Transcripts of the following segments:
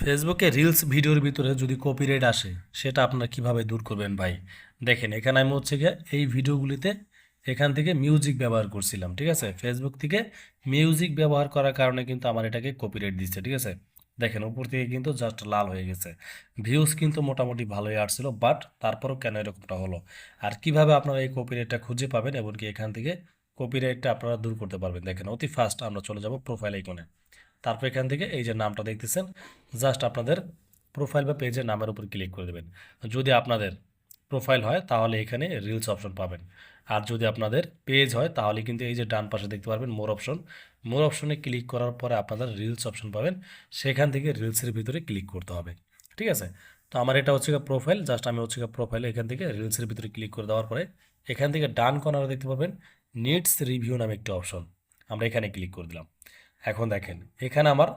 ফেসবুকে রিলস ভিডিওর ভিতরে যদি কপিরাইট আসে, সেটা আপনারা কীভাবে দূর করবেন ভাই? দেখেন, এখানে আমি হচ্ছে গিয়ে এই ভিডিওগুলিতে এখান থেকে মিউজিক ব্যবহার করছিলাম, ঠিক আছে? ফেসবুক থেকে মিউজিক ব্যবহার করার কারণে কিন্তু আমার এটাকে কপিরাইট দিচ্ছে, ঠিক আছে? দেখেন, উপর থেকে কিন্তু জাস্ট লাল হয়ে গেছে। ভিউজ কিন্তু মোটামুটি ভালোই আসছিল বাট তারপরও কেন এরকমটা হলো? আর কীভাবে আপনারা এই কপিরাইটটা খুঁজে পাবেন, এমনকি এখান থেকে কপিরাইটটা আপনারা দূর করতে পারবেন? দেখেন, অতি ফাস্ট আমরা চলে যাব প্রোফাইল আইকনে তারপর এখান থেকে এই যে নামটা দেখতেছেন জাস্ট আপনাদের প্রোফাইল বা পেজের নামের উপর ক্লিক করে দেবেন। যদি আপনাদের প্রোফাইল হয়, তাহলে এখানে রিলস অপশন পাবেন। আর যদি আপনাদের পেজ হয়, তাহলে কিন্তু এই যে ডান পাশে দেখতে পারবেন মোর অপশন মোর অপশনে ক্লিক করার পরে আপনাদের রিলস অপশন পাবেন। সেখান থেকে রিলসের ভিতরে ক্লিক করতে হবে। ঠিক আছে? তো আমার এটা হচ্ছে প্রোফাইল জাস্ট আমি হচ্ছে প্রোফাইলে এখান থেকে রিলসের ভিতরে ক্লিক করে দেওয়ার পরে, এখান থেকে ডান কর্নারে দেখতে পাবেন নিডস রিভিউ নামে একটি অপশন আমরা এখানে ক্লিক করে দিলাম। এখন দেখেন, এখানে আমার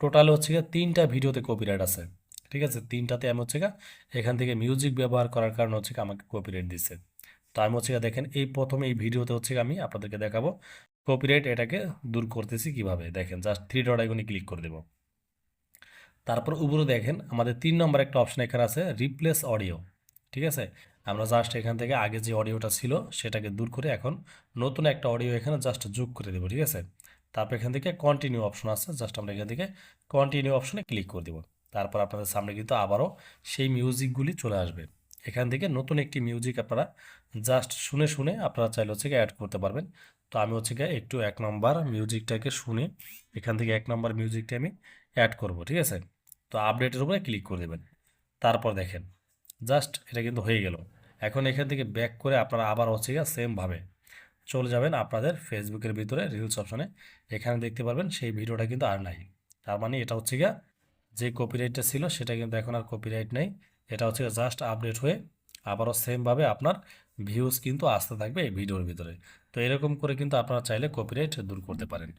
টোটাল হচ্ছে গিয়ে তিনটা ভিডিওতে কপিরাইট আছে। ঠিক আছে? তিনটাতে আমি হচ্ছে গিয়ে এখান থেকে মিউজিক ব্যবহার করার কারণে হচ্ছে আমাকে কপিরাইট দিচ্ছে তো আমি হচ্ছে দেখেন, এই প্রথমে এই ভিডিওতে হচ্ছে আমি আপনাদেরকে দেখাবো কপিরাইট এটাকে দূর করতেছি কীভাবে। দেখেন জাস্ট থ্রি ডট আইকনে ক্লিক করে দেবো। তারপর উপরে দেখেন, আমাদের তিন নম্বর একটা অপশন এখানে আছে রিপ্লেস অডিও ঠিক আছে? আমরা জাস্ট এখান থেকে আগে যে অডিওটা ছিল, সেটাকে দূর করে এখন নতুন একটা অডিও এখানে জাস্ট যোগ করে দেবো। ঠিক আছে? তারপর এখান থেকে কন্টিনিউ অপশন আছে জাস্ট আমরা এখান থেকে কন্টিনিউ অপশনে ক্লিক করে দেবো। তারপর আপনাদের সামনে কিন্তু আবারও সেই মিউজিকগুলি চলে আসবে। এখান থেকে নতুন একটি মিউজিক আপনারা জাস্ট শুনে শুনে আপনারা চাইলে হচ্ছে অ্যাড করতে পারবেন। তো আমি হচ্ছে গিয়ে একটু এক নম্বর মিউজিকটাকে শুনে এখান থেকে এক নম্বর মিউজিকটা আমি অ্যাড করব, ঠিক আছে? তো আপডেটের উপরে ক্লিক করে দেবেন। তারপর দেখেন জাস্ট এটা কিন্তু হয়ে গেল। এখন এখান থেকে ব্যাক করে আপনারা আবার হচ্ছে গিয়ে সেমভাবে চলে যাবেন আপনাদের ফেসবুকের ভিতরে রিলস অপশনে এখানে দেখতে পারবেন সেই ভিডিওটা কিন্তু আর নাই। তার মানে এটা হচ্ছে গিয়া যে কপিরাইটটা ছিল সেটা কিন্তু এখন আর কপিরাইট নেই। এটা হচ্ছে জাস্ট আপডেট হয়ে আবারও সেমভাবে আপনার ভিউজ কিন্তু আসতে থাকবে এই ভিডিওর ভিতরে। তো এরকম করে কিন্তু আপনারা চাইলে কপিরাইট দূর করতে পারেন।